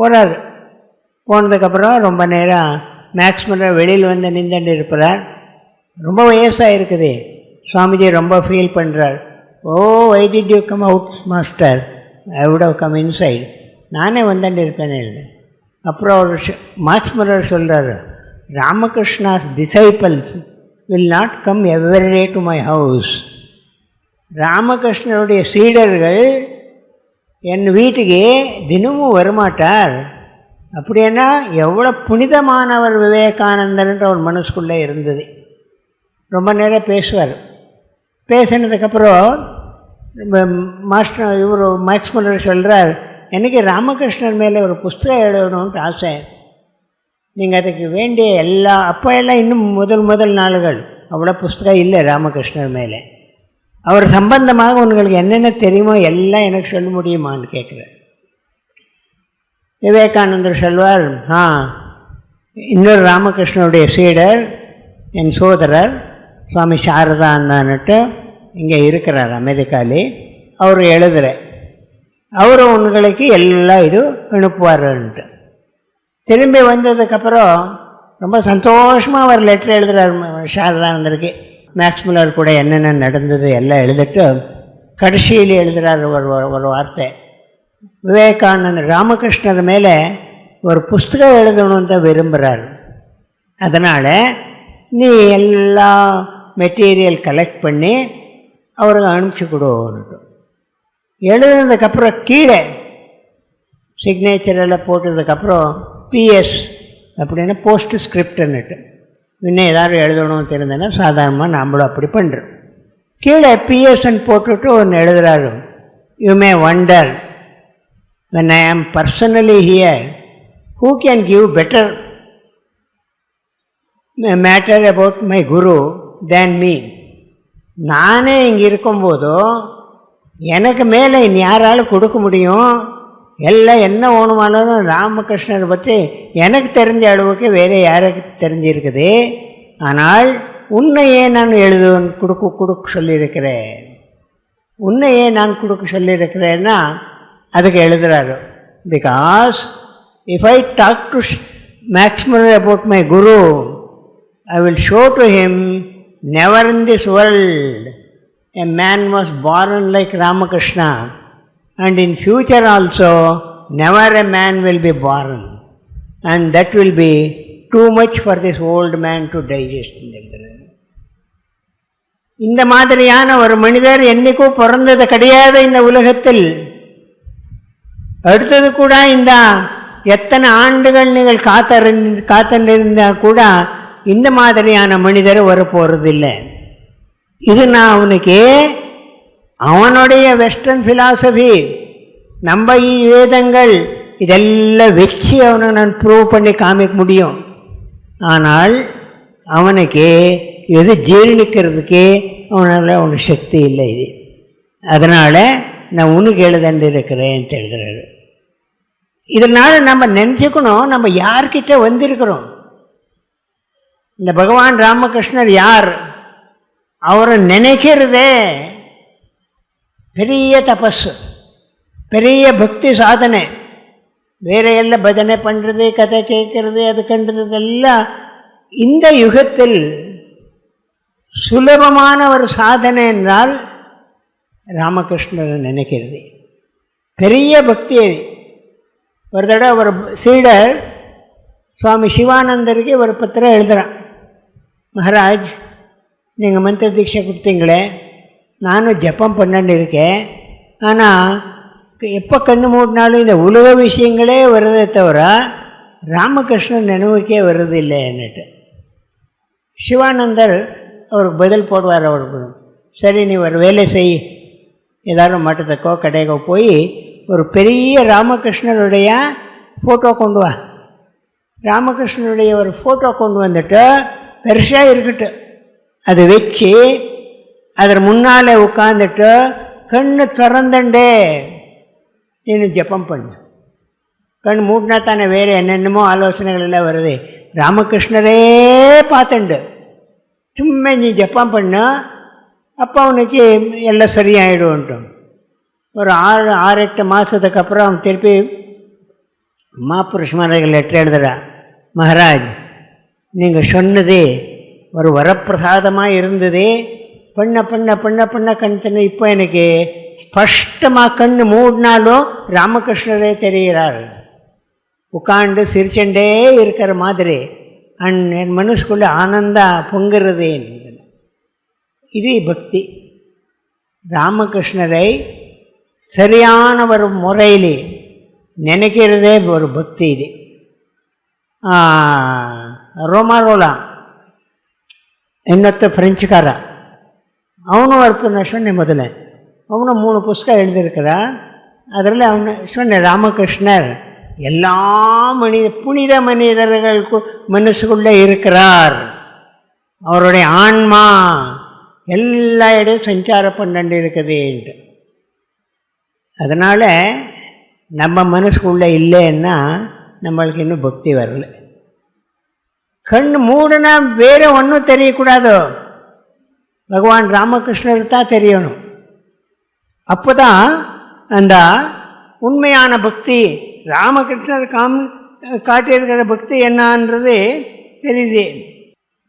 போகிறார் போனதுக்கப்புறம் ரொம்ப நேரம் மேக்ஸ் வெளியில் வந்து நின்றுட்டு இருப்பார் ரொம்ப வயசாக இருக்குது சுவாமிஜி ரொம்ப ஃபீல் பண்ணுறார் ஓ why did you come out master I would have come inside நானே வந்துட்டு இருப்பேனே இல்லை. அப்புறம் அவர் மார்க்ஸ் மரர் சொல்கிறார் Ramakrishna's disciples will not come every day to my house ராமகிருஷ்ணருடைய சீடர்கள் என் வீட்டுக்கு தினமும் வரமாட்டார். அப்படின்னா எவ்வளோ புனிதமானவர் விவேகானந்தர்ன்ற ஒரு மனசுக்குள்ளே இருந்தது. ரொம்ப நேரம் பேசுவார். பேசினதுக்கப்புறம் மாஸ்டர் இவர் மேக்ஸ் மல்லர் சொல்கிறார் எனக்கு ராமகிருஷ்ணர் மேலே ஒரு புஸ்தகம் எழுதணுன்ட்டு ஆசை. நீங்கள் அதுக்கு வேண்டிய எல்லா அப்போ எல்லாம் இன்னும் முதல் முதல் நாள்கள் அவ்வளோ புஸ்தகம் இல்லை ராமகிருஷ்ணர் மேலே. அவர் சம்பந்தமாக உங்களுக்கு என்னென்ன தெரியுமோ எல்லாம் எனக்கு சொல்ல முடியுமான்னு கேட்குறார். விவேகானந்தர் சொல்வார் ஆ இன்னொரு ராமகிருஷ்ணனுடைய சீடர் என் சோதரர் சுவாமி சாரதாந்தான்னுட்டு இங்கே இருக்கிறார் அமெரிக்காலே. அவர் எழுதுகிற அவர் உங்களுக்கு எல்லா இதுவும் அனுப்புவார்ன்ட்டு. திரும்பி வந்ததுக்கப்புறம் ரொம்ப சந்தோஷமாக அவர் லெட்டர் எழுதுகிறார் சாரதானந்தருக்கு மேக்ஸ் மில்லர் கூட என்னென்ன நடந்தது எல்லாம் எழுதிட்டு கடைசியில் எழுதுகிறார் ஒரு ஒரு வார்த்தை. விவேகானந்தர் ராமகிருஷ்ணர் மேலே ஒரு புஸ்தகம் எழுதணும்னு தான் விரும்புகிறார் அதனால் நீ எல்லா மெட்டீரியல் கலெக்ட் பண்ணி அவருக்கு அனுப்பிச்சி கொடுன்ட்டு எழுதுனதுக்கப்புறம் கீழே சிக்னேச்சர் எல்லாம் போட்டதுக்கப்புறம் பிஎஸ் அப்படின்னா போஸ்ட் ஸ்கிரிப்டுன்னுட்டு இன்னும் ஏதாவது எழுதணும்னு தெரிஞ்சதுன்னா சாதாரணமாக நம்மளும் அப்படி பண்ணுறோம் கீழே பிஎஸ்என் போட்டுட்டு ஒன்று எழுதுகிறாரு you may wonder when I am personally here who can give better matter about my guru than me நானே இங்கே இருக்கும்போதோ எனக்கு மேலே இனி யாராலும் கொடுக்க முடியும்? எல்லாம் என்ன வேணுமானாலும் ராமகிருஷ்ணரை பற்றி எனக்கு தெரிஞ்ச அளவுக்கு வேறு யாருக்கு தெரிஞ்சிருக்குது? ஆனால் உன்னையே நான் எழுது கொடுக்க கொடுக்க சொல்லியிருக்கிறேன். உன்னையே நான் கொடுக்க சொல்லியிருக்கிறேன்னா அதுக்கு எழுதுகிறாரு because if I talk to Max Muller about my guru I will show to him never in this world a man was born like Ramakrishna and in future also never a man will be born and that will be too much for this old man to digest இந்த மாதிரியான ஒரு மனிதர் என்றைக்கும் பிறந்தது கிடையாது இந்த உலகத்தில். அடுத்தது கூட இந்த எத்தனை ஆண்டுகள் நீங்கள் காத்தறிந்து காத்திருந்தால் கூட இந்த மாதிரியான மனிதர் வர போகிறதில்லை இது நான் அவனுக்கு அவனுடைய வெஸ்டர்ன் ஃபிலாசபி நம்ம வேதங்கள் இதெல்லாம் வச்சு அவனை நான் ப்ரூவ் பண்ணி காமிக்க முடியும். ஆனால் அவனுக்கு எது ஜீர்ணிக்கிறதுக்கு அவனால் அவனுக்கு சக்தி இல்லை இது. அதனால் நான் உனக்கு எழுதண்டு இருக்கிறேன்ட்டு எழுதுறாரு இதனால் நம்ம நினச்சிக்கணும் நம்ம யார்கிட்ட வந்திருக்கிறோம்? இந்த பகவான் ராமகிருஷ்ணர் யார்? அவரை நினைக்கிறதே பெரிய தபஸு பெரிய பக்தி சாதனை. வேற எல்லாம் பஜனை பண்ணுறது கதை கேட்கறது அது கண்டுறதெல்லாம் இந்த யுகத்தில் சுலபமான ஒரு சாதனை என்றால் ராமகிருஷ்ணர் நினைக்கிறது. பெரிய பக்தி அது. ஒரு தடவை ஒரு சீடர் சுவாமி சிவானந்தருக்கு ஒரு பத்திரம் எழுதுகிறான் மகாராஜ் நீங்கள் மந்திர தீட்சை கொடுத்தீங்களே நானும் ஜப்பம் பண்ணன்னு இருக்கேன். ஆனால் எப்போ கண்ணு மூடினாலும் இந்த உலக விஷயங்களே வருதே தவிர ராமகிருஷ்ணன் நினைவுக்கே வருது இல்லை என்னட்டு. சிவானந்தர் அவருக்கு பதில் போடுவார் அவருக்கு. சரி நீ ஒரு வேலை செய். ஏதாவது மட்டத்துக்கோ கடைக்கோ போய் ஒரு பெரிய ராமகிருஷ்ணனுடைய ஃபோட்டோ கொண்டு வா. ராமகிருஷ்ணனுடைய ஒரு ஃபோட்டோ கொண்டு வந்துட்டு பெருசாக இருக்கட்டும். அதை வச்சு அதில் முன்னால் உட்காந்துட்டு கண்ணு திறந்தண்டே நீ ஜப்பம் பண்ணு. கண் மூட்டினா தானே வேறு என்னென்னமோ ஆலோசனைகள் எல்லாம் வருது. ராமகிருஷ்ணரே பார்த்துண்டு. சும்மா நீ ஜப்பம் பண்ணு அப்போ அவனுக்கு எல்லாம் சரியாயிடும்ட்டும் ஒரு ஆறு ஆறு எட்டு மாதத்துக்கு அப்புறம் அவன் திருப்பி மாப்புருஷ மகாராஜ் லெட்டர் எழுதுகிறான் மகாராஜ் நீங்கள் சொன்னது ஒரு வரப்பிரசாதமாக இருந்தது. பண்ண பண்ண பண்ண பண்ண கண் தண்ணி இப்போ எனக்கு ஸ்பஷ்டமாக கண் மூடினாலும் ராமகிருஷ்ணரே தெரிகிறார். உட்காண்டு சிரிச்சண்டே இருக்கிற மாதிரி அண்ட் என் மனசுக்குள்ளே ஆனந்தா பொங்குறது என்பது. இது பக்தி. ராமகிருஷ்ணரை சரியான ஒரு முறையில் நினைக்கிறதே ஒரு பக்தி இது. ரோமா ரோலா என்னத்த அவனும் ஒரு நான் சொன்னேன் முதல்ல. அவனும் மூணு புஸ்கம் எழுதியிருக்கிறான். அதில் அவனு சொன்னேன் ராமகிருஷ்ணர் எல்லா மனித புனித மனிதர்களுக்கு மனசுக்குள்ளே இருக்கிறார். அவருடைய ஆன்மா எல்லா இடையும் சஞ்சாரம் பண்ணண்டு என்று. அதனால் நம்ம மனசுக்குள்ளே இல்லைன்னா நம்மளுக்கு இன்னும் பக்தி வரல. கண் மூடுனா வேறு ஒன்றும் தெரியக்கூடாதோ? பகவான் ராமகிருஷ்ணர் தான் தெரியணும். அப்போ தான் அந்த உண்மையான பக்தி ராமகிருஷ்ணர் காம் காட்டியிருக்கிற பக்தி என்னன்றது தெரியுது.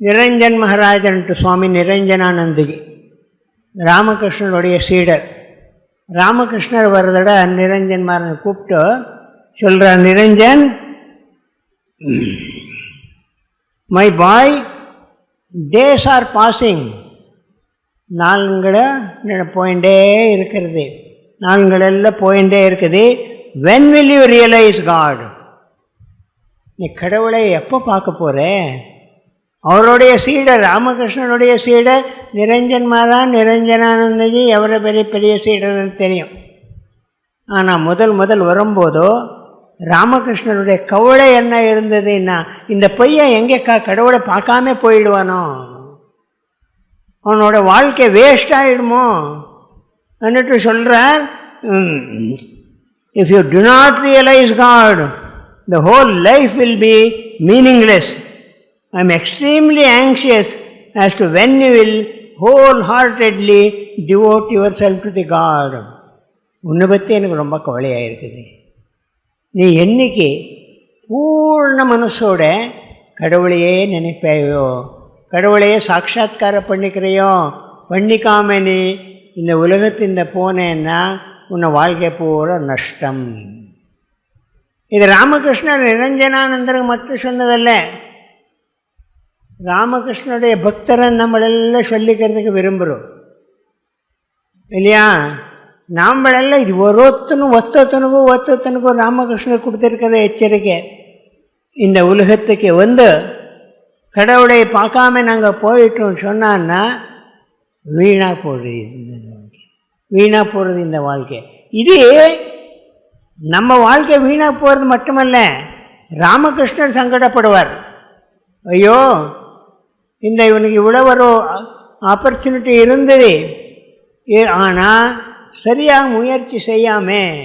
நிரஞ்சன் மகாராஜன்ட்டு சுவாமி நிரஞ்சனானந்தகி ராமகிருஷ்ணருடைய சீடர். ராமகிருஷ்ணர் வரதோட நிரஞ்சன் மகாராஜ் கூப்பிட்டு சொல்கிறார் Niranjan my boy days are passing நாளுங்களை போயிட்டே இருக்கிறது. நாளுங்களெல்லாம் போயிட்டே இருக்குது. When will you realise God நீ கடவுளை எப்போ பார்க்க போகிற அவருடைய சீடர் ராமகிருஷ்ணனுடைய சீடர் நிரஞ்சன் மாறா நிரஞ்சனானந்தஜி எவ்வளோ பெரிய பெரிய சீடர்னு தெரியும். ஆனால் முதல் முதல் வரும்போதோ ராமகிருஷ்ணனுடைய கவலை என்ன இருந்ததுன்னா இந்த பையன் எங்கே கடவுளை பார்க்காம போயிடுவானோ? உன்னோட வாழ்க்கை வேஸ்ட் ஆகிடுமோ என்னட்டு சொல்கிறார் if you do not realise God the whole life will be meaningless I am extremely anxious as to when you will wholeheartedly devote yourself to the God உன்னை பற்றி எனக்கு ரொம்ப கவலையாக இருக்குது. நீ என்னைக்கு பூர்ண மனசோட கடவுளையே நினைப்பாயோ? கடவுளையே சாட்சா்காரம் பண்ணிக்கிறையோ? பண்ணிக்காம நீ இந்த உலகத்தின் போனேன்னா உன்னை வாழ்க்கை பூரா நஷ்டம். இது ராமகிருஷ்ணர் நிரஞ்சனானந்தருக்கு மட்டும் சொன்னதல்ல. ராமகிருஷ்ணனுடைய பக்தரை நம்மளெல்லாம் சொல்லிக்கிறதுக்கு விரும்புகிறோம் இல்லையா? நாம்பளெல்லாம் இது ஒருத்தனும் ஒத்தத்தனுக்கும் ஒத்தத்தனுக்கும் ராமகிருஷ்ணர் கொடுத்துருக்கிற எச்சரிக்கை. இந்த உலகத்துக்கு வந்து கடவுளை பார்க்காம நாங்கள் போயிட்டோம் சொன்னான்னா வீணாக போகிறது இந்த வாழ்க்கை. வீணாக போகிறது இந்த வாழ்க்கை. இது நம்ம வாழ்க்கை வீணாக போகிறது மட்டுமல்ல ராமகிருஷ்ணர் சங்கடப்படுவார். ஐயோ இந்த இவனுக்கு இவ்வளோ ஒரு ஆப்பர்ச்சுனிட்டி இருந்தது. ஆனால் சரியாக முயற்சி செய்யாமல்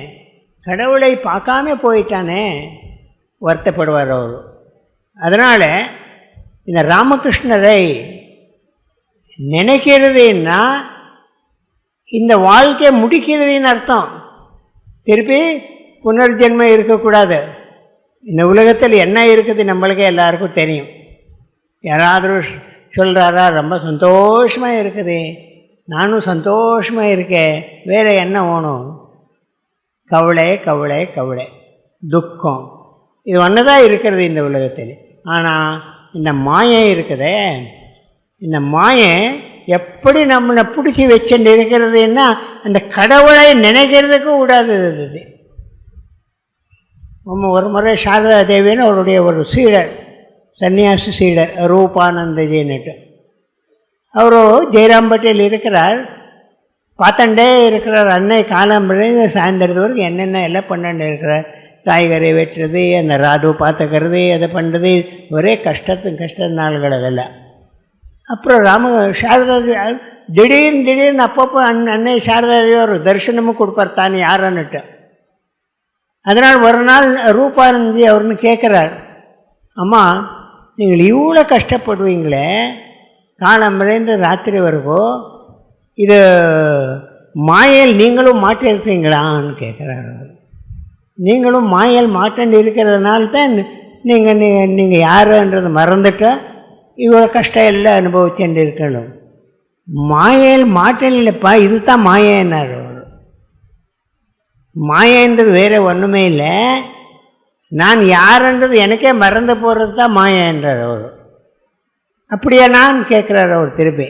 கடவுளை பார்க்காம போயிட்டானே வருத்தப்படுவார் அவர். அதனால் இந்த ராமகிருஷ்ணரை நினைக்கிறதுன்னா இந்த வாழ்க்கையை முடிக்கிறதுன்னு அர்த்தம். திருப்பி புனர்ஜென்மம் இருக்கக்கூடாது. இந்த உலகத்தில் என்ன இருக்குது நம்மளுக்கே எல்லாருக்கும் தெரியும். யாராவது சொல்கிறாரா ரொம்ப சந்தோஷமாக இருக்குது. நானும் சந்தோஷமாக இருக்கேன். வேறு என்ன வேணும்? கவலை கவலை கவலை. துக்கம். இது ஒன்று தான் இருக்கிறது இந்த உலகத்தில். ஆனால் இந்த மாயை இருக்குதே. இந்த மாயை எப்படி நம்மளை பிடிச்சி வச்சுட்டு இருக்கிறதுன்னா அந்த கடவுளை நினைக்கிறதுக்கு விடாது இது நம்ம ஒரு முறை சாரதா தேவின்னு அவருடைய ஒரு சீடர் சன்னியாசி சீடர் ரூபானந்தஜின்னுட்டு. அவரு ஜெயராம்பட்டியில் இருக்கிறார். பார்த்துட்டே இருக்கிறார். அன்னை காலம்பரை சாயந்தரத்து வரைக்கும் என்னென்ன எல்லாம் பண்ணிட்டு இருக்கிறார். காய்கறி வெட்டுறது அந்த ராது பார்த்துக்கிறது அதை பண்ணுறது ஒரே கஷ்டத்து கஷ்ட நாள்கள் அதெல்லாம் அப்புறம் ராம சாரதா திடீர்னு திடீர்னு அப்பப்போ அன் அன்னை சாரதாதேவி ஒரு தரிசனமும் கொடுப்பார் தான் யாருன்னுட்டு. அதனால் ஒரு நாள் ரூபானந்தி அவர்னு கேட்குறார் அம்மா நீங்கள் இவ்வளோ கஷ்டப்படுவீங்களே காலம்பரைந்து ராத்திரி வரைக்கும் இது மாயல் நீங்களும் மாட்டியிருக்கீங்களான்னு கேட்குறாரு அவர். நீங்களும் மாயல் மாட்டன் இருக்கிறதுனால தான் நீங்கள் நீ நீங்கள் யாருன்றதை மறந்துட்டால் இவ்வளோ கஷ்டம் எல்லாம் அனுபவிச்சுட்டு இருக்கணும் மாயல் மாட்டேன் இல்லைப்பா இது தான் மாயன்னார் அவர். மாயன்றது வேறு ஒன்றுமே இல்லை. நான் யாருன்றது எனக்கே மறந்து போகிறது தான் மாயன்றார் அவர். அப்படியா நான் கேட்குறாரு அவர் திருப்பி.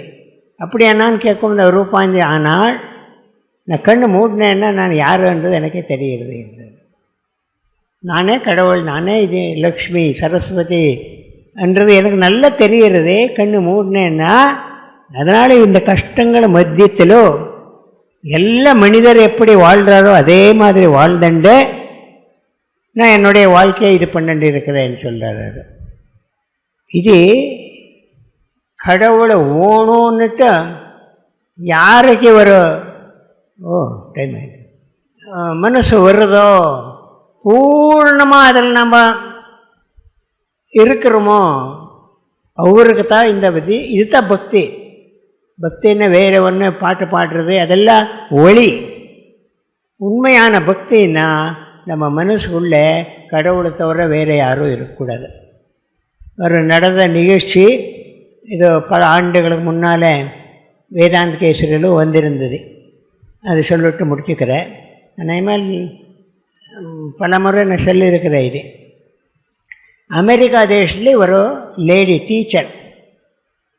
அப்படியே நான் கேட்கும் இந்த ரூபாஞ்சி ஆனால் நான் கண்ணு மூடினேன்னா நான் யாருன்றது எனக்கே தெரிகிறது என்றார். நானே கடவுள் நானே இது லக்ஷ்மி சரஸ்வதி என்றது எனக்கு நல்லா தெரிகிறது கண்ணு மூடினேன்னா அதனால் இந்த கஷ்டங்கள் மத்தியத்திலோ எல்லா மனிதர் எப்படி வாழ்கிறாரோ அதே மாதிரி வாழ்ந்துண்டு நான் என்னுடைய வாழ்க்கையை இது பண்ணிட்டு இருக்கிறேன்னு சொல்கிறார் இது கடவுளை ஓணுன்னுட்டு யாருக்கு ஒரு ஓ டைம் மனசு வருதோ? பூர்ணமாக அதில் நம்ம இருக்கிறோமோ அவருக்கு தான் இந்த பக்தி இதுதான் பக்தி. பக்தின்னா வேறு ஒன்று பாட்டு பாடுறது? அதெல்லாம் ஒளி. உண்மையான பக்தின்னா நம்ம மனசுக்குள்ளே கடவுளை தவிர வேறு யாரும் இருக்கக்கூடாது. ஒரு நடந்த நிகழ்ச்சி இது பல ஆண்டுகளுக்கு முன்னால் வேதாந்த கேசரியிலும் வந்திருந்தது. அது சொல்லிட்டு முடிச்சுக்கிறேன். அதேமாதிரி பலமுறை நான் சொல்லியிருக்கிற இது. அமெரிக்கா தேசத்துலே ஒரு லேடி டீச்சர்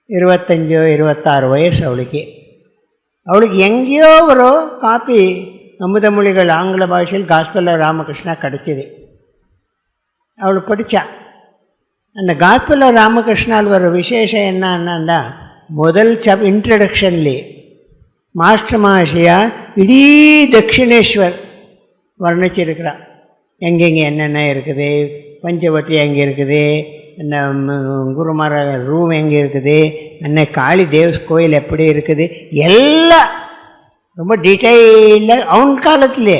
இருபத்தஞ்சோ இருபத்தாறு வயசு அவளுக்கு. அவளுக்கு எங்கேயோ ஒரு காப்பி அமுதமொழிகள் ஆங்கில பாஷையில் காஸ்பல்ல ராமகிருஷ்ணா கிடச்சிது. அவள் படித்தா அந்த காஸ்பல்ல ராமகிருஷ்ணால் வர விசேஷம் என்னன்னா முதல் சப் இன்ட்ரடக்ஷன்லே மாஸ்டர் மகாஷியா இடீ தட்சிணேஸ்வர் வர்ணிச்சிருக்கிறான். எங்கெங்கே என்னென்ன இருக்குது? பஞ்சவட்டி எங்கே இருக்குது? இந்த குருமார ரூம் எங்கே இருக்குது? என்ன காளி தேவ் கோயில் எப்படி இருக்குது? எல்லாம் ரொம்ப டீட்டெயிலாக அவன் காலத்திலே.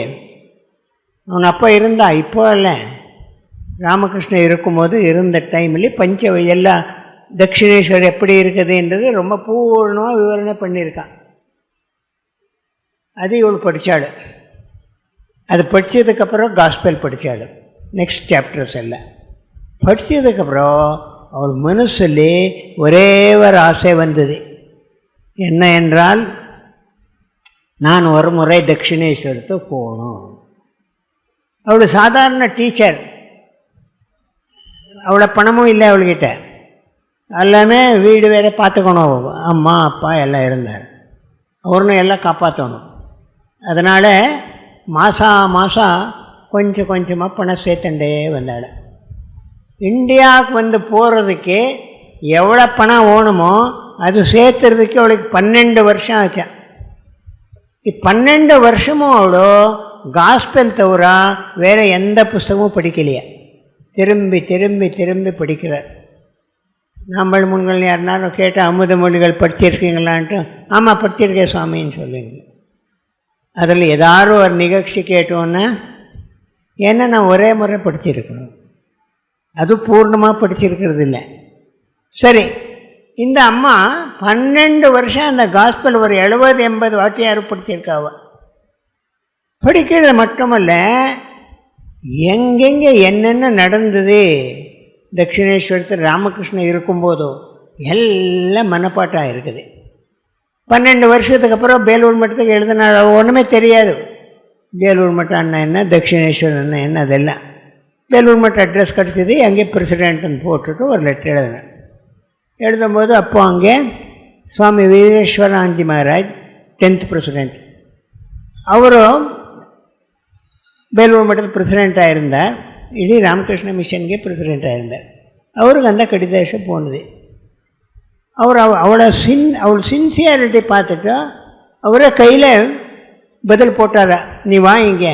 அவன் அப்போ இருந்தான் இப்போ இல்லை. ராமகிருஷ்ணன் இருக்கும்போது இருந்த டைமில் பஞ்ச எல்லாம் தட்சிணேஸ்வர் எப்படி இருக்குதுன்றது ரொம்ப பூர்ணமாக விவரணை பண்ணியிருக்கான். அது இவள் படித்தாள் அது படித்ததுக்கப்புறம் காஸ்பெல் படித்தாள் நெக்ஸ்ட் சாப்டர்ஸ் எல்லாம் படித்ததுக்கப்புறம் அவள் மனசில் ஒரே ஒரு ஆசை வந்தது. என்ன என்றால் நான் ஒரு முறை தட்சிணேஸ்வரத்தை போகணும். அவள் சாதாரண டீச்சர் அவ்வளோ பணமும் இல்லை அவள்கிட்ட. எல்லாமே வீடு வேற பார்த்துக்கணும். அம்மா அப்பா எல்லாம் இருந்தார். அவருன்னு எல்லாம் காப்பாற்றணும். அதனால் மாதம் மாதம் கொஞ்சம் கொஞ்சமாக பணம் சேர்த்துட்டே வந்தாள். இந்தியாவுக்கு வந்து போகிறதுக்கு எவ்வளோ பணம் வேணுமோ அது சேர்த்துறதுக்கு அவளுக்கு பன்னெண்டு வருஷம் ஆச்சான் பன்னெண்டு வருஷமும் அவளோ காஸ்பெல் தவிர வேறு எந்த புஸ்தகமும் படிக்கலையா. திரும்பி திரும்பி திரும்பி படிக்கிறார் நம்மள் முன்கள் யாருனாலும் கேட்டால் அமுத மொழிகள் படிச்சிருக்கீங்களான்ட்டு ஆமாம் படிச்சிருக்கேன் சுவாமின்னு சொல்லுவீங்க. அதில் ஏதாவது ஒரு நிகழ்ச்சி கேட்டோன்னா ஏன்னா நான் ஒரே முறை படிச்சிருக்கிறோம் அது பூர்ணமாக படிச்சிருக்கிறது இல்லை. சரி இந்த அம்மா பன்னெண்டு வருஷம் அந்த காஸ்பல் ஒரு எழுபது எண்பது வாட்டியார் படிச்சிருக்காவ படிக்கிறது மட்டுமல்ல எங்கெங்கே என்னென்ன நடந்தது தட்சிணேஸ்வரத்தில் ராமகிருஷ்ணன் இருக்கும்போதோ எல்லாம் மனப்பாட்டாக இருக்குது. பன்னெண்டு வருஷத்துக்கு அப்புறம் பேலூர் மட்டத்துக்கு எழுதின ஒன்றுமே தெரியாது. பேலூர் மட்டம் அண்ணன் என்ன தட்சிணேஸ்வரன் அண்ணன் என்ன அதெல்லாம். பேலூர் மட்டம் அட்ரஸ் கிடச்சிது அங்கேயே பிரசிடென்ட்னு போட்டுட்டு ஒரு லெட்டர் எழுதினேன். எழுதும்போது அப்போ அங்கே சுவாமி வீரேஸ்வராஞ்சி மகாராஜ் டென்த் பிரசிடெண்ட் அவரும் பேலூர் மட்டத்தில் பிரசிடெண்ட்டாக இருந்தார் ಇಡೀ ರಾಮಕೃಷ್ಣ ಮಿಷನ್ಗೆ ಪ್ರೆಸಿಡೆಂಟ್ ಆಗಿದ್ದಾರೆ ಅವ್ರಿಗೆ ಅಂದ ಕಡಿದಾಶ ಪೋನದೆ அவர் அவ அவளை சின் அவள் சின்சியாரிட்டி பார்த்துட்டு அவரே கையில் பதில் போட்டாரா. நீ வா இங்கே.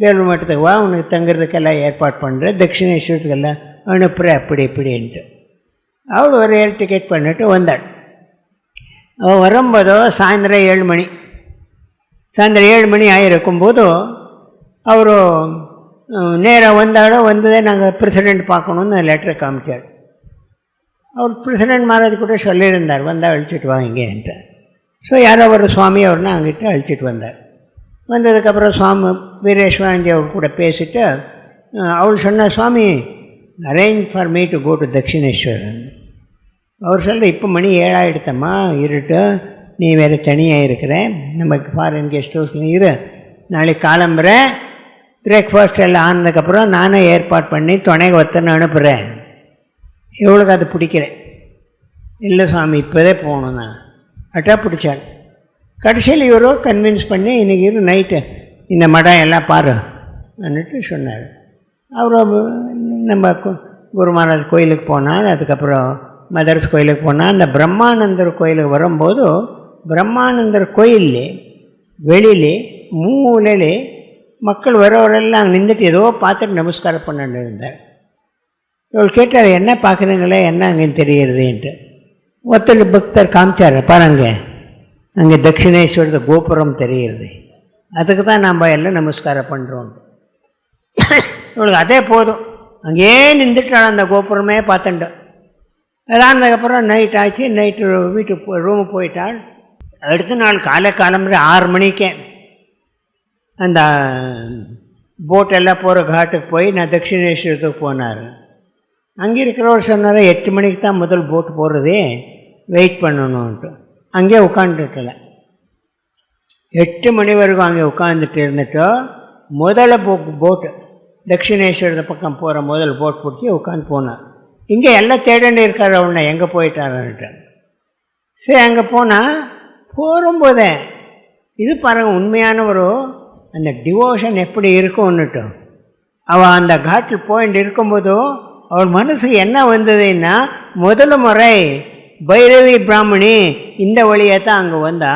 வேலூர் மட்டத்துக்கு வா. உனக்கு தங்குறதுக்கெல்லாம் ஏற்பாடு பண்ணுறேன் தட்சிணேஸ்வரத்துக்கெல்லாம் அனுப்புகிற அப்படி இப்படின்ட்டு அவள் ஒரு ஏர் டிக்கெட் பண்ணிட்டு வந்தாள் அவள் வரும்போதோ சாயந்தரம் ஏழு மணி. சாயந்தரம் ஏழு மணி ஆகிருக்கும்போது அவர் நேராக வந்தாலும் வந்ததே நாங்கள் பிரசிடெண்ட் பார்க்கணுன்னு லெட்டரை காமிச்சார். அவர் பிரசிடென்ட் மகாராஜ் கூட சொல்லியிருந்தார் வந்தால் அழிச்சிட்டு வாங்கன்ட்டு ஸோ யாரோ ஒரு சுவாமி அவர்னா அங்கிட்ட அழிச்சிட்டு வந்தார். வந்ததுக்கப்புறம் சுவாமி வீரேஸ்வரஞ்சி அவர் கூட பேசிட்டு அவள் சொன்ன Swami arrange for me to go to தட்சிணேஸ்வரன். அவர் சொல்கிற இப்போ மணி ஏழாயிடுத்தம்மா இருட்டு நீ வேறு தனியாக இருக்கிறேன் நமக்கு ஃபாரின் கெஸ்ட் ஹவுஸில் இரு. நாளைக்கு காலம்புறேன் பிரேக்ஃபாஸ்ட் எல்லாம் ஆனதுக்கப்புறம் நானே ஏற்பாடு பண்ணி துணை ஒத்தனை அனுப்புகிறேன் இவளுக்கு அது பிடிக்கல? இல்லை சாமி இப்போதே போகணும் நான். அட்டா பிடிச்சாள் கடைசியில் இவரோ கன்வின்ஸ் பண்ணி இன்றைக்கி இரு நைட்டு இந்த மடம் எல்லாம் பாரு அன்னுட்டு சொன்னார். அவர் நம்ம கு- குரு மகாராஜ் கோயிலுக்கு போனால் அதுக்கப்புறம் மதர்ஸ் கோயிலுக்கு போனால் அந்த பிரம்மானந்தர் கோயிலுக்கு வரும்போது பிரம்மானந்தர் கோயில்லே வெளியிலே மூலையிலே மக்கள் வரவரெல்லாம் அங்கே நின்றுட்டு ஏதோ பார்த்துட்டு நமஸ்காரம் பண்ணிட்டு இருந்தார். இவள் கேட்டார் என்ன பார்க்குறீங்களே? என்ன அங்கேன்னு தெரியறதுன்ட்டு ஒருத்தர் பக்தர் காமிச்சார் பாருங்க அங்கே தட்சிணேஸ்வரத்து கோபுரம் தெரிகிறது அதுக்கு தான் நம்ம எல்லாம் நமஸ்காரம் பண்ணுறோம் இவளுக்கு அதே போதும். அங்கேயே நின்றுட்டாள் அந்த கோபுரமே பார்த்துட்டோம் அதானதுக்கப்புறம் நைட் ஆச்சு. நைட்டு வீட்டுக்கு ரூமு போயிட்டாள். அடுத்த நாள் காலை காலம்புற ஆறு மணிக்கே அந்த போட்டெல்லாம் போகிற காட்டுக்கு போய் நான் தட்சிணேஸ்வரத்துக்கு போனார். அங்கே இருக்கிறவர் சொன்னார் எட்டு மணிக்கு தான் முதல் போட்டு போகிறதே வெயிட் பண்ணணுன்ட்டு அங்கேயே உட்காந்துட்டல எட்டு மணி வரைக்கும் அங்கே உட்காந்துட்டு இருந்துட்டோ முதல்ல போ போட்டு தட்சிணேஸ்வரத்தை பக்கம் போகிற முதல் போட் பிடிச்சி உட்காந்து போனார். இங்கே எல்லாம் தேடண்டு இருக்கார் அவனை எங்கே போயிட்டாருன்ட்டு. சரி அங்கே போனால் போகும்போதே இது பாருங்கள் உண்மையான ஒரு அந்த டிவோஷன் எப்படி இருக்கும்னுட்டும் அவள் அந்த காட்டில் போயிட்டு இருக்கும்போதும் அவள் மனசு என்ன வந்ததுன்னா முதல் முறை பைரவி பிராமணி இந்த வழியாக தான் அங்கே வந்தா.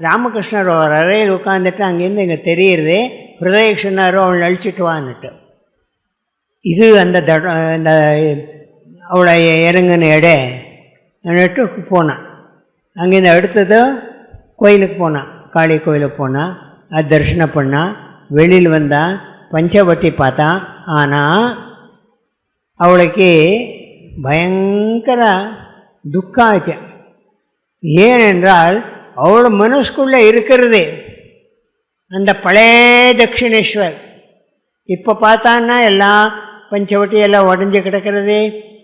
ராமகிருஷ்ணர் ஒரு அறையில் உட்காந்துட்டு அங்கேருந்து இங்கே தெரியுறது பிரதேஷனாரோ அவள் அழிச்சிட்டு வான்னுட்டு. இது அந்த தட அந்த அவளை இறங்குன எடை நட்டு போனான் அங்கேருந்து அடுத்தது கோயிலுக்கு போனான் காளி கோயிலுக்கு போனான் அது தரிசனம் பண்ணான் வெளியில் வந்தான் பஞ்சவட்டி பார்த்தான் ஆனால் அவளுக்கு பயங்கர துக்கம் ஆச்சு ஏனென்றால் அவள் மனசுக்குள்ளே இருக்கிறது. அந்த பழைய தட்சிணேஸ்வர். இப்போ பார்த்தான்னா எல்லாம் பஞ்சவட்டி எல்லாம் உடஞ்சி கிடக்கிறது.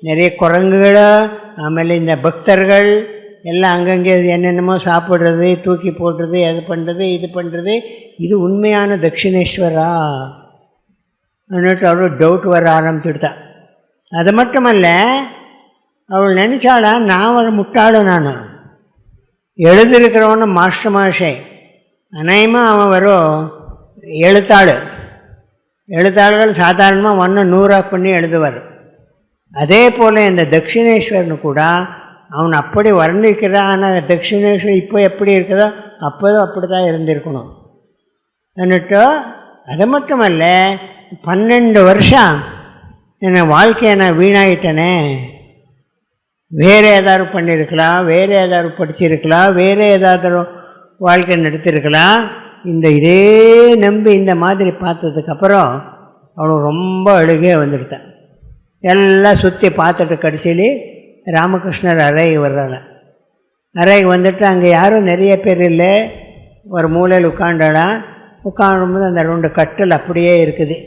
நிறைய குரங்குகள் ஆಮೇಲೆ இந்த பக்தர்கள் எல்லாம் அங்கங்கே என்னென்னமோ சாப்பிட்றது தூக்கி போடுறது அது பண்ணுறது இது பண்ணுறது இது உண்மையான தட்சிணேஸ்வரா. அன்னுட்டு அவ்வளோ டவுட் வர ஆரம்பிச்சுடுதா அது மட்டுமல்ல அவள் நினச்சாளா நான் ஒரு முட்டாளு நான். எழுதியிருக்கிறவன மாஸ்டர் மாஷே அநேகமாக அவன் வரும் எழுத்தாளு. எழுத்தாளர்கள் சாதாரணமாக ஒன்று நூறாக பண்ணி எழுதுவார். அதே போல் இந்த தட்சிணேஸ்வரனு கூட அவன் அப்படி வர்ணிக்கிறான். ஆனால் தட்சிணேஸ்வரன் இப்போ எப்படி இருக்குதோ அப்போதும் அப்படி தான் இருந்திருக்கணும். என்னட்டோ அது மட்டுமல்ல பன்னெண்டு வருஷம் என்ன வாழ்க்கையை நான் வீணாயிட்டனே. வேறு ஏதாவது பண்ணியிருக்கலாம் வேறு ஏதாவது படிச்சிருக்கலாம் வேறு ஏதாவது வாழ்க்கை நடத்திருக்கலாம் இந்த இதே நம்பி இந்த மாதிரி பார்த்ததுக்கப்புறம் அவனுக்கு ரொம்ப அழுகே வந்துடுத்தான். எல்லாம் சுற்றி பார்த்துட்டு கடைசியிலே ராமகிருஷ்ணர் அறைக்கு வர்றாங்க. அறைக்கு வந்துட்டு அங்கே யாரும் நிறைய பேர் இல்லை. ஒரு மூலையில் உட்காண்டாலாம் உட்காரும்போது அந்த ரெண்டு கட்டில் அப்படியே இருக்குது.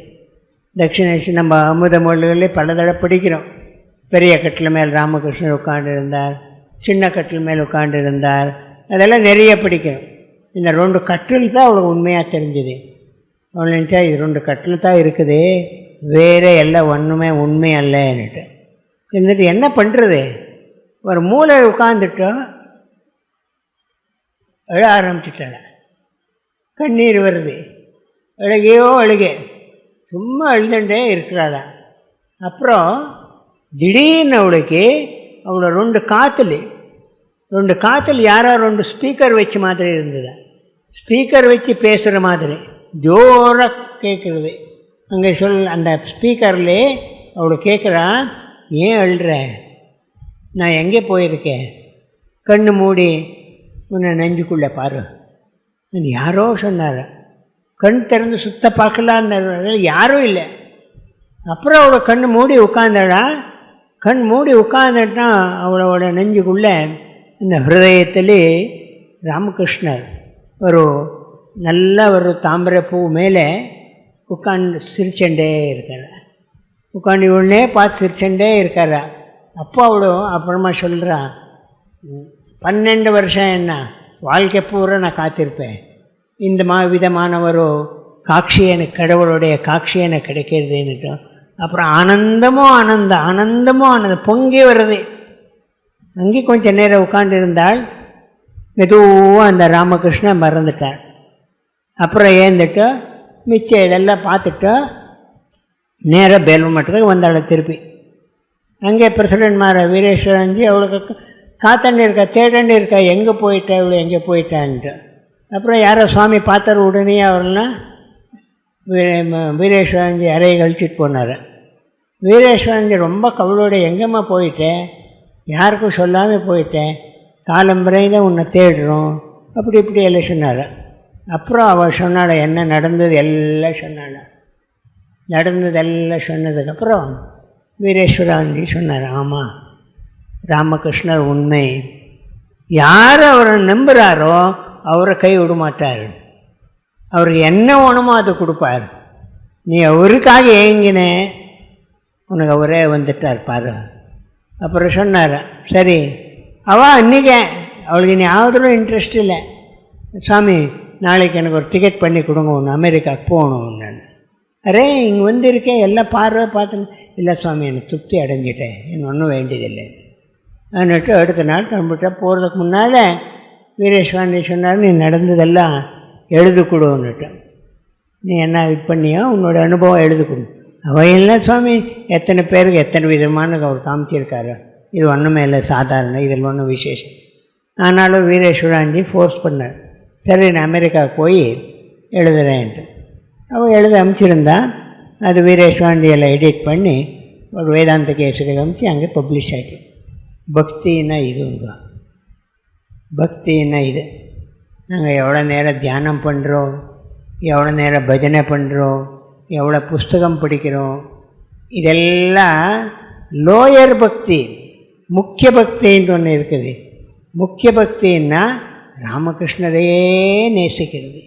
தட்சிணேஷ் நம்ம அமுத மொழிகளே பல தடவை படிக்கிறோம். பெரிய கட்டில் மேல் ராமகிருஷ்ணர் உட்காண்டிருந்தார் சின்ன கட்டில் மேல் உட்காண்டிருந்தார் அதெல்லாம் நிறைய படிக்கிறோம். இந்த ரெண்டு கட்டில் தான் அவளுக்கு உண்மையாக தெரிஞ்சுது. அவள் நினச்சா இது ரெண்டு கட்டில் தான் இருக்குது வேறு எல்லாம் ஒன்றுமே உண்மை அல்லன்னுட்டு. இருந்துட்டு என்ன பண்ணுறது ஒரு மூளை உட்காந்துட்டோம் எழ ஆரம்பிச்சிட்டேன் கண்ணீர் வருது. அழுகையோ அழுகே. சும்மா அழுதுண்டே இருக்கிறாளா? அப்புறம் திடீர்னு அவளுக்கு அவளை ரெண்டு காற்றுல ரெண்டு காற்றுல யாரோ ரெண்டு ஸ்பீக்கர் வச்ச மாதிரி இருந்தது? ஸ்பீக்கர் வச்சு பேசுகிற மாதிரி ஜோராக கேட்குறது அங்கே சொல் அந்த ஸ்பீக்கர்லே அவளை கேட்குறா ஏன் அழுற? நான் எங்கே போயிருக்கேன்? கண்ணு மூடி உன்னை நெஞ்சுக்குள்ளே பாரு. அது யாரோ சொன்னார். கண் திறந்து சுத்த பார்க்கலாம் அந்த யாரும் இல்லை. அப்புறம் அவளை கண் மூடி உட்காந்தாளா கண் மூடி உட்காந்துட்டா அவளோட நெஞ்சுக்குள்ளே இந்த ஹிருதயத்தில் ராமகிருஷ்ணர் ஒரு நல்ல ஒரு தாமரை பூ மேலே உட்காந்து சிரிச்சண்டே இருக்கிறார் உட்காந்து உடனே பார்த்து சிரிச்சண்டே இருக்காரா. அப்போ அவளும் அப்புறமா சொல்கிறா பன்னெண்டு வருஷம் என்ன? வாழ்க்கை பூரா நான் காத்திருப்பேன். இந்த மா விதமான ஒரு காட்சி எனக்கு கடவுளுடைய காட்சி எனக்கு கிடைக்கிறதுன்னுட்டு அப்புறம் ஆனந்தமும் ஆனந்தம் ஆனந்தமும் ஆனந்தம் பொங்கி வருது அங்கே கொஞ்சம் நேரம் உட்காண்டிருந்தால் மெதுவாக அந்த ராமகிருஷ்ணன் மறந்துட்டார். அப்புறம் ஏந்துட்டு மிச்சம் இதெல்லாம் பார்த்துட்டு நேராக பேல்வ மட்டத்துக்கு வந்தாள் திருப்பி. அங்கே பிரசிடென்ட் மாற வீரேஸ்வரன்ஜி அவளுக்கு காத்தண்டி இருக்கா தேடண்டு இருக்கா எங்கே போயிட்டா இவ்வளோ எங்கே போயிட்டான்ட்டு அப்புறம் யாரோ சுவாமி பார்த்தார் உடனே அவர்னா வீரேஸ்வரஞ்சி அறையை கழிச்சிட்டு போனார். வீரேஸ்வரஞ்சி ரொம்ப கவலோட எங்கேம்மா போயிட்டேன் யாருக்கும் சொல்லாமல் போயிட்டேன் காலம்பரை தான் உன்னை தேடுறோம். அப்படி இப்படி எல்லாம் சொன்னார். அப்புறம் அவள் சொன்னாள் என்ன நடந்தது? எல்லாம் சொன்னாள். நடந்ததெல்லாம் சொன்னதுக்கப்புறம் வீரேஸ்வராந்தி சொன்னார் ஆமாம் ராமகிருஷ்ணர் உண்மை. யார் அவரை நம்புகிறாரோ அவரை கை விட மாட்டார் அவருக்கு என்ன வேணுமோ அது கொடுப்பார். நீ அவருக்காக ஏங்கினே உனக்கு அவரே வந்துட்டார் பாரு. அப்புறம் சொன்னார் சரி அவள் அன்றைக்கே அவளுக்கு நீ யாவதிலும் இன்ட்ரெஸ்ட் இல்லை. சாமி நாளைக்கு எனக்கு ஒரு டிக்கெட் பண்ணி கொடுங்க ஒன்று அமெரிக்காவுக்கு போகணும் நான் அரே இங்கே வந்திருக்கேன் எல்லாம் பார்வை பார்த்து. இல்லை சுவாமி எனக்கு திருப்தி அடைஞ்சிட்டேன். இன்னும் ஒன்றும் வேண்டியதில்லை. அன்னிட்டு அடுத்த நாள் கிளம்பிட்டா போகிறதுக்கு முன்னால் வீரேஸ்வாமி சொன்னார் நீ நடந்ததெல்லாம் எழுது கொடுன்னுட்டு நீ என்ன இது பண்ணியோ உன்னோட அனுபவம் எழுது கொடு அவையெல்லாம் சுவாமி எத்தனை பேருக்கு எத்தனை விதமான அவர் காமிச்சிருக்காரு. இது ஒன்றுமே இல்லை சாதாரண இதில் ஒன்றும் விசேஷம். ஆனாலும் வீரேஸ்வராஞ்சி ஃபோர்ஸ் பண்ணார். சரி நான் அமெரிக்கா போய் எழுதுறேன்ட்டு. அவள் எழுத அமிச்சிருந்தா அது வீரேஸ்வாண்டியில் எடிட் பண்ணி ஒரு வேதாந்த கேசரி அமிச்சு அங்கே பப்ளிஷ் ஆச்சு. பக்தின்னா இதுங்க. பக்தின்னா இது நாங்கள் எவ்வளோ நேரம் தியானம் பண்ணுறோம் எவ்வளோ நேரம் பஜனை பண்ணுறோம் எவ்வளோ புஸ்தகம் படிக்கிறோம் இதெல்லாம் லோயர் பக்தி முக்கிய பக்தின்னு ஒன்று இருக்குது முக்கிய பக்தின்னா ராமகிருஷ்ணரையே நேசிக்கிறது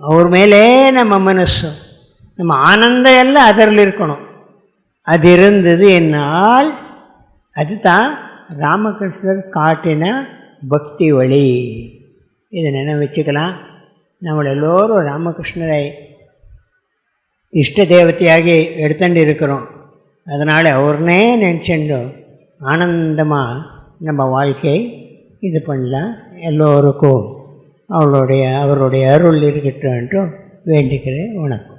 ಅವ್ರ ಮೇಲೆ ನಮ್ಮ ಮನಸ್ಸು ನಮ್ಮ ಆನಂದ ಎಲ್ಲ ಅದರಲ್ಲಿ இருக்கணும் அது இருந்தது என்னால் அதுதான் ராமகிருஷ்ணர் காட்டின பக்தி வழி இதை நினைவு வச்சுக்கலாம். நம்மள எல்லோரும் ராமகிருஷ்ணரை இஷ்ட தேவத்தையாகி எடுத்துட்டு இருக்கிறோம். அதனால் அவர்னே நினச்சிண்டு ஆனந்தமாக நம்ம வாழ்க்கை இது பண்ணலாம். எல்லோருக்கும் அவளுடைய அவருடைய அருள் இருக்கட்டும் வேண்டிக்கிறேன் வணக்கம்.